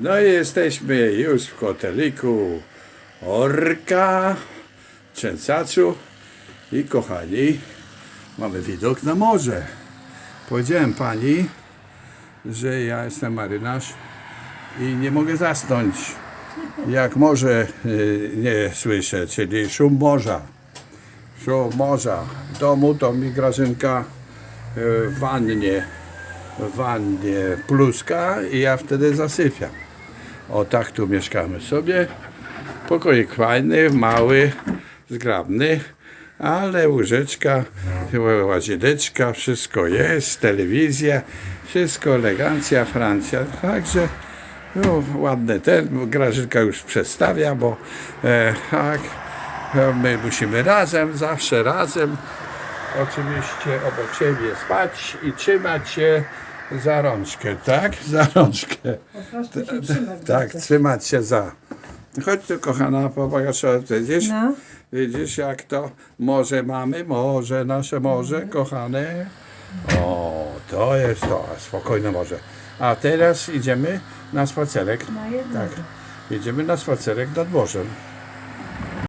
No i jesteśmy już w hoteliku Orka, Trzęsaczu i kochani, mamy widok na morze. Powiedziałem pani, że ja jestem marynarz i nie mogę zasnąć, jak morze y, nie słyszę, czyli szum morza. Szum morza. W domu to mi Grażynka y, w wannie, w wannie pluska i ja wtedy zasypiam. O tak tu mieszkamy sobie. Pokoik fajny, mały, zgrabny, ale łóżeczka, łazieneczka, wszystko jest, telewizja, wszystko elegancja, Francja. Także no, ładny ten, Grażynka już przedstawia, bo e, tak, e, my musimy razem, zawsze razem, oczywiście obok siebie spać i trzymać się za rączkę, tak? Za rączkę. Po prostu się trzymać. Tak, trzymać się za. Chodź tu, kochana, popatrz, widzisz? No. Widzisz, jak to morze mamy? Morze, nasze morze, kochane. O, to jest to, spokojne morze. A teraz idziemy na spacerek. Na jedno. Tak, idziemy na spacerek nad morzem.